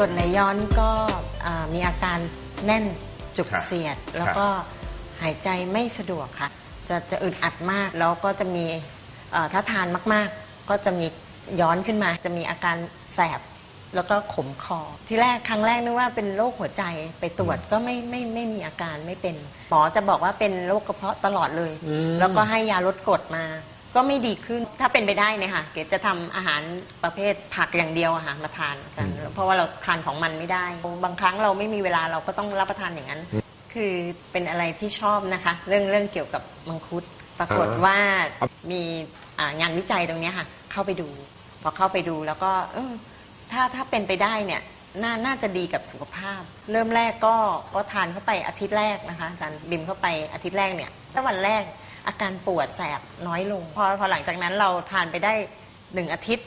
กรดไหลย้อนก็อ่ามีอาการแน่นจุกครับเสียด แล้วครับก็หายใจไม่สะดวกค่ะ จะจะอึดอัดมากแล้วก็จะมีเอ่อถ้าทานมากๆ ก็จะมีย้อนขึ้นมา จะมีอาการแสบแล้วก็ขมคอ ที่แรกครั้งแรกนึกว่าเป็นโรคหัวใจไปตรวจก็ไม่ไม่ไม่มีอาการไม่เป็นหมอจะบอกว่าเป็นโรคกระเพาะตลอดเลย แล้วก็ให้ยาลดกรดมา ก็ไม่ดีขึ้นถ้าเป็นไปได้เนี่ยค่ะเกดจะทำอาหารประเภทผักอย่างเดียวอะค่ะมาทานอาจารย์เพราะว่าเราทานของมันไม่ได้ บางครั้งเราไม่มีเวลาเราก็ต้องรับประทานอย่างนั้น คือเป็นอะไรที่ชอบนะคะ เรื่องเรื่องเกี่ยวกับมังคุด ปรากฏว่ามีอ่างานวิจัยตรงเนี้ยค่ะ เข้าไปดู พอเข้าไปดูแล้วก็เออถ้าถ้าเป็นไปได้เนี่ยนาน่าจะดีกับสุขภาพ เริ่มแรกก็ก็ทานเข้าไปอาทิตย์แรกนะคะอาจารย์บิมเข้าไปอาทิตย์แรกเนี่ยถ้าวันแรก อาการปวดแสบน้อยลง พอพอหลังจากนั้นเราทานไปได้หนึ่งอาทิตย์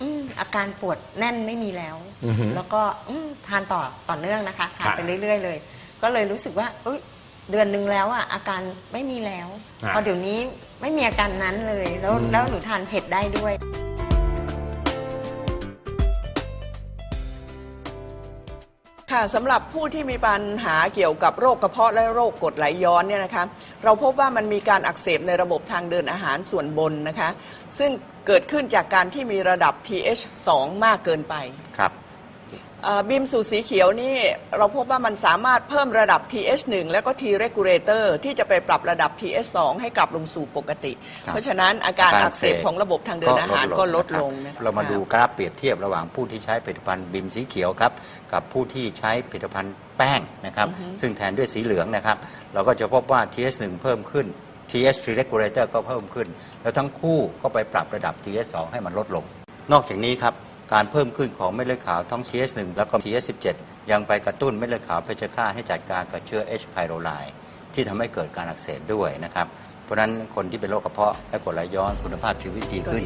อืมอาการปวดแน่นไม่มีแล้ว อือฮึแล้วก็อืมทานต่อต่อเนื่องนะคะทานครับไปเรื่อย ๆ เลย ก็เลยรู้สึกว่าเอ้ยเดือนหนึ่งแล้วอะอาการไม่มีแล้วอ่าพอเดี๋ยวนี้ไม่มีอาการนั้นเลย แล้วแล้วหนูทานเผ็ดได้ด้วย ค่ะสำหรับผู้ที่มีปัญหาเกี่ยวกับโรคกระเพาะและโรคกรดไหลย้อนเนี่ยนะคะเราพบว่ามันมีการอักเสบในระบบทางเดินอาหารส่วนบนนะคะ ซึ่งเกิดขึ้นจากการที่มีระดับ TH2 มากเกินไป ครับ บิมสูตรสีเขียวนี่เราพบว่ามันสามารถเพิ่มระดับ TH1 แล้วก็ T regulator ที่จะไปปรับระดับ TH2 ให้กลับลงสู่ปกติครับเพราะฉะนั้นอาการการอักเสบของระบบทางเดินอาหารก็ลดลงนะนะคคะรับเรามาดูกราฟเปรียบเทียบระหว่างผู้ที่ใช้ผลิตภัณฑ์บิมสีเขียวครับ กับผู้ที่ใช้ผลิตภัณฑ์แป้งนะครับ ซึ่งแทนด้วยสีเหลืองนะครับ เราก็จะพบว่า TH1 เพิ่มขึ้น TH3 regulator ก็เพิ่มขึ้น แล้วทั้งคู่ก็ไปปรับระดับ TH2 ให้มันลดลง นอกจากนี้ครับ การเพิ่มขึ้นของเม็ดเลือดขาวทั้ง cs1 แล้วก็ cs17 ยังไปกระตุ้นเม็ดเลือดขาวเพชฌฆาตให้จัดการกับเชื้อ H. pylori ที่ทำให้เกิดการอักเสบด้วยนะครับ เพราะฉะนั้นคนที่เป็นโรคกระเพาะและกรดไหลย้อนคุณภาพชีวิตดีขึ้น